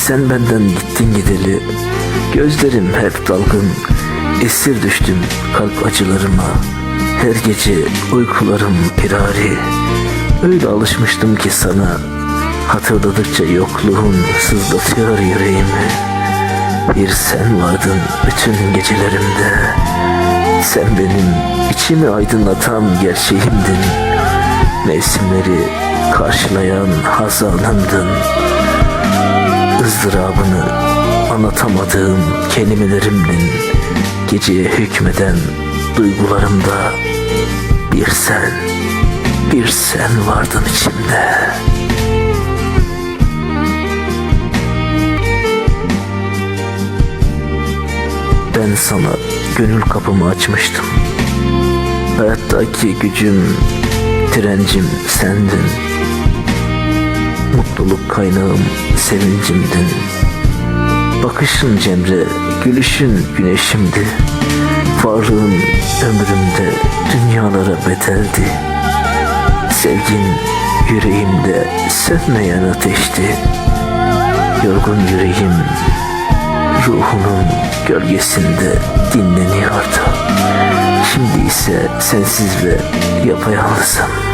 Sen benden gittin gideli. Gözlerim hep dalgın. Esir düştüm kalp acılarıma. Her gece uykularım pirari. Öyle alışmıştım ki sana. Hatırladıkça yokluğun sızlatıyor yüreğimi. Bir sen vardın bütün gecelerimde. Sen benim içimi aydınlatan gerçeğimdin. Mevsimleri karşılayan hazanımdın ızdırabını anlatamadığım kelimelerimdin Geceye hükmeden duygularımda bir sen, bir sen vardın içimde. Ben sana gönül kapımı açmıştım. Hayattaki gücüm, direncim sendin Mutluluk kaynağım sevincimdin Bakışın cemre, gülüşün güneşimdi. Varlığın ömrümde dünyalara bedeldi. Sevgin yüreğimde sönmeyen ateşti. Yorgun yüreğim ruhunun gölgesinde dinleniyordu. Şimdi ise sensiz ve yapayalnızım